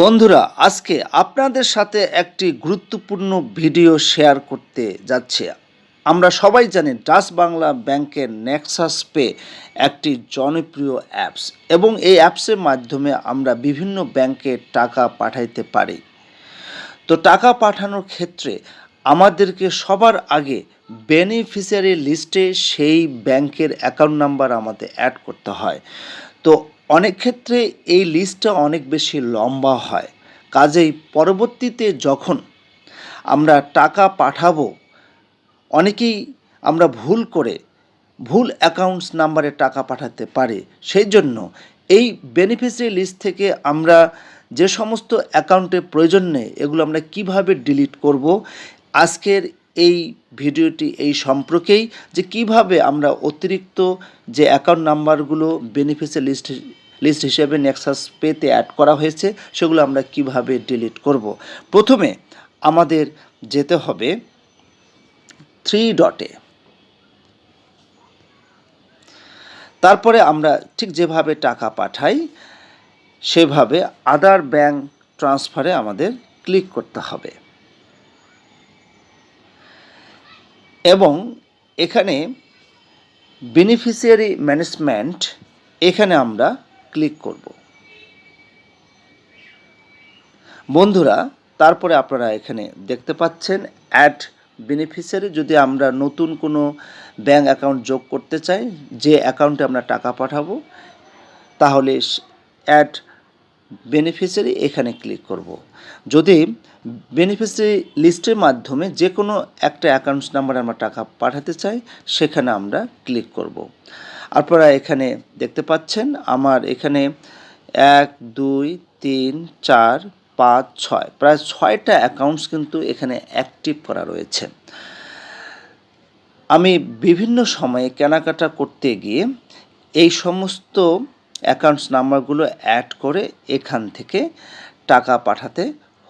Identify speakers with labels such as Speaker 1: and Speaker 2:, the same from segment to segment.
Speaker 1: বন্ধুরা, আজকে আপনাদের সাথে একটি গুরুত্বপূর্ণ ভিডিও শেয়ার করতে যাচ্ছে। আমরা সবাই জানি ডাচ বাংলা ব্যাংকের নেক্সাস পে একটি জনপ্রিয় অ্যাপস এবং এই অ্যাপসের মাধ্যমে আমরা বিভিন্ন ব্যাংকে টাকা পাঠাইতে পারি। তো টাকা পাঠানোর ক্ষেত্রে আমাদেরকে সবার আগে বেনিফিশিয়ারি লিস্টে সেই ব্যাংকের অ্যাকাউন্ট নাম্বার আমাদের অ্যাড করতে হয়। তো অনেক ক্ষেত্রে এই লিস্টটা অনেক বেশি লম্বা হয়। কাজেই পরবর্তীতে যখন আমরা টাকা পাঠাবো, অনেকেই আমরা ভুল করে ভুল অ্যাকাউন্টস নাম্বারে টাকা পাঠাতে পারে। সেই জন্য এই বেনিফিশিয়ারি লিস্ট থেকে আমরা যে সমস্ত অ্যাকাউন্টে প্রয়োজন নেই, এগুলো আমরা কীভাবে ডিলিট করব? আজকের এই ভিডিওটি এই সম্পর্কেই যে কীভাবে আমরা অতিরিক্ত যে অ্যাকাউন্ট নাম্বারগুলো বেনিফিশিয়ারি লিস্ট লিস্ট হিসেবে নেক্সাস পেতে অ্যাড করা হয়েছে, সেগুলো আমরা কীভাবে ডিলিট করব? প্রথমে আমাদের যেতে হবে থ্রি ডটে তারপরে আমরা ঠিক যেভাবে টাকা পাঠাই, সেভাবে আদার ব্যাংক ট্রান্সফারে আমাদের ক্লিক করতে হবে। এবং এখানে বেনিফিশিয়ারি ম্যানেজমেন্ট এখানে আমরা ক্লিক করব বন্ধুরা, তারপরে আপনারা এখানে দেখতে পাচ্ছেন অ্যাড বেনিফিশিয়ারি যদি আমরা নতুন কোনো ব্যাঙ্ক অ্যাকাউন্ট যোগ করতে চাই, যে অ্যাকাউন্টে আমরা টাকা পাঠাবো, তাহলে অ্যাড বেনিফিশিয়ারি এখানে ক্লিক করব। যদি বেনিফিশিয়ারি লিস্টের মাধ্যমে যে কোনো একটা অ্যাকাউন্টস নাম্বারে আমরা টাকা পাঠাতে চাই, সেখানে আমরা ক্লিক করব। আপনারা এখানে দেখতে পাচ্ছেন আমার এখানে এক, দুই, তিন, চার, পাঁচ, ছয় প্রায় ছয়টা অ্যাকাউন্টস কিন্তু এখানে অ্যাক্টিভ করা রয়েছে আমি বিভিন্ন সময়ে কেনাকাটা করতে গিয়ে এই সমস্ত অ্যাকাউন্টস নাম্বারগুলো অ্যাড করে এখান থেকে টাকা পাঠাতে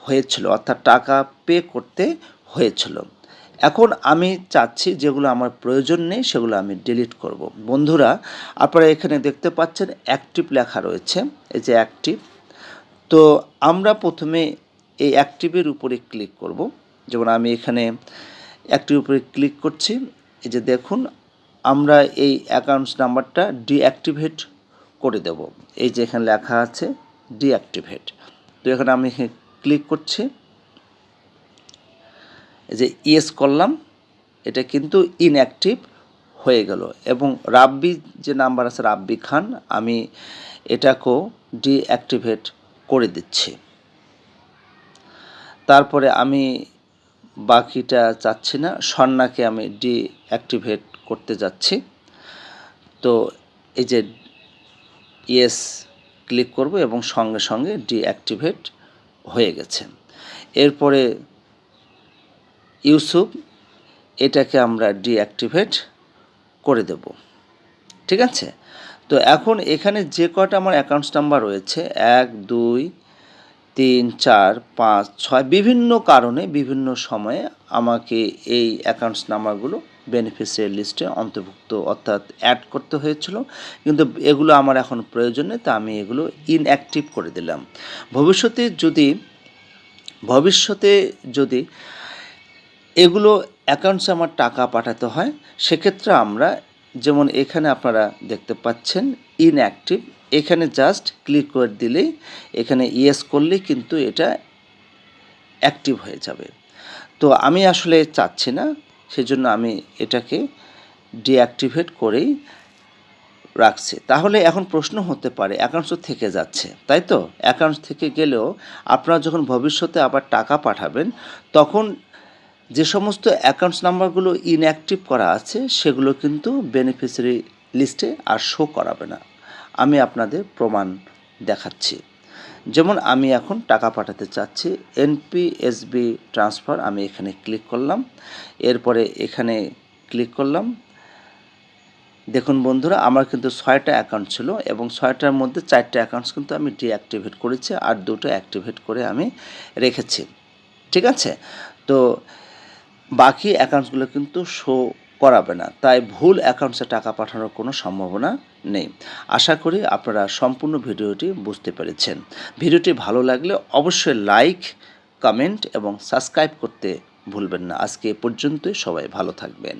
Speaker 1: হয়েছিল, অর্থাৎ টাকা পে করতে হয়েছিল। এখন আমি চাচ্ছি যেগুলো আমার প্রয়োজন নেই, সেগুলো আমি ডিলিট করব। বন্ধুরা, আপনারা এখানে দেখতে পাচ্ছেন অ্যাক্টিভ লেখা রয়েছে, এই যে অ্যাক্টিভ তো আমরা প্রথমে এই অ্যাক্টিভের উপরে ক্লিক করব। যেমন আমি এখানে অ্যাক্টিভ উপরে ক্লিক করছি। এই যে দেখুন, আমরা এই অ্যাকাউন্টস নাম্বারটা ডিঅ্যাক্টিভেট করে দেব। এই যে এখানে লেখা আছে ডিঅ্যাক্টিভেট তো এখানে আমি ক্লিক করছি। যে ইয়েস করলাম, এটা কিন্তু ইনঅ্যাক্টিভ হয়ে গেল। এবং রাব্বি যে নাম্বার আছে, রাব্বি খান, আমি এটাকেও ডিঅ্যাক্টিভেট করে দিচ্ছি। তারপরে আমি বাকিটা চাচ্ছি না, স্বর্ণাকে আমি ডিঅ্যাক্টিভেট করতে যাচ্ছি। তো এই যে ইয়েস ক্লিক করব এবং সঙ্গে সঙ্গে ডিঅ্যাক্টিভেট হয়ে গেছে এরপরে ইউসুফ এটাকে আমরা ডিঅ্যাক্টিভেট করে দেব। ঠিক আছে? তো এখন এখানে যে কটা আমার অ্যাকাউন্টস নাম্বার রয়েছে, এক, দুই, তিন, চার, পাঁচ, ছয়, বিভিন্ন কারণে বিভিন্ন সময়ে আমাকে এই অ্যাকাউন্টস নাম্বারগুলো বেনিফিশিয়ারি লিস্টে অন্তর্ভুক্ত, অর্থাৎ অ্যাড করতে হয়েছিল। কিন্তু এগুলো আমার এখন প্রয়োজন নেই, তা আমি এগুলো ইনঅ্যাক্টিভ করে দিলাম। ভবিষ্যতে যদি ভবিষ্যতে যদি এগুলো অ্যাকাউন্টসে আমার টাকা পাঠাতে হয়, সেক্ষেত্রে আমরা, যেমন এখানে আপনারা দেখতে পাচ্ছেন ইনঅ্যাক্টিভ এখানে জাস্ট ক্লিক করে দিলেই, এখানে ইয়েস করলেই কিন্তু এটা অ্যাক্টিভ হয়ে যাবে। তো আমি আসলে চাচ্ছি না সেজন্য আমি এটাকে ডিঅ্যাক্টিভেট করেই রাখছি। তাহলে এখন প্রশ্ন হতে পারে অ্যাকাউন্টস থেকে যাচ্ছে, তাই তো? অ্যাকাউন্টস থেকে গেলেও আপনারা যখন ভবিষ্যতে আবার টাকা পাঠাবেন, তখন যে সমস্ত অ্যাকাউন্টস নাম্বারগুলো ইনঅ্যাক্টিভ করা আছে, সেগুলো কিন্তু বেনিফিশিয়ারি লিস্টে আর শো করাবে না। আমি আপনাদের প্রমাণ দেখাচ্ছি। যেমন আমি এখন টাকা পাঠাতে চাচ্ছি এনপিএসবি ট্রান্সফার আমি এখানে ক্লিক করলাম, এরপরে এখানে ক্লিক করলাম। দেখুন বন্ধুরা, আমার কিন্তু ছয়টা অ্যাকাউন্ট ছিল এবং ছয়টার মধ্যে চারটা অ্যাকাউন্টস কিন্তু আমি ডিঅ্যাক্টিভেট করেছি আর দুটো অ্যাক্টিভেট করে আমি রেখেছি। ঠিক আছে? তো বাকি অ্যাকাউন্টসগুলো কিন্তু শো করাবে না। তাই ভুল অ্যাকাউন্টসে টাকা পাঠানোর কোনো সম্ভাবনা নেই। আশা করি আপনারা সম্পূর্ণ ভিডিওটি বুঝতে পেরেছেন। ভিডিওটি ভালো লাগলে অবশ্যই লাইক, কমেন্ট এবং সাবস্ক্রাইব করতে ভুলবেন না। আজকে পর্যন্তই। সবাই ভালো থাকবেন।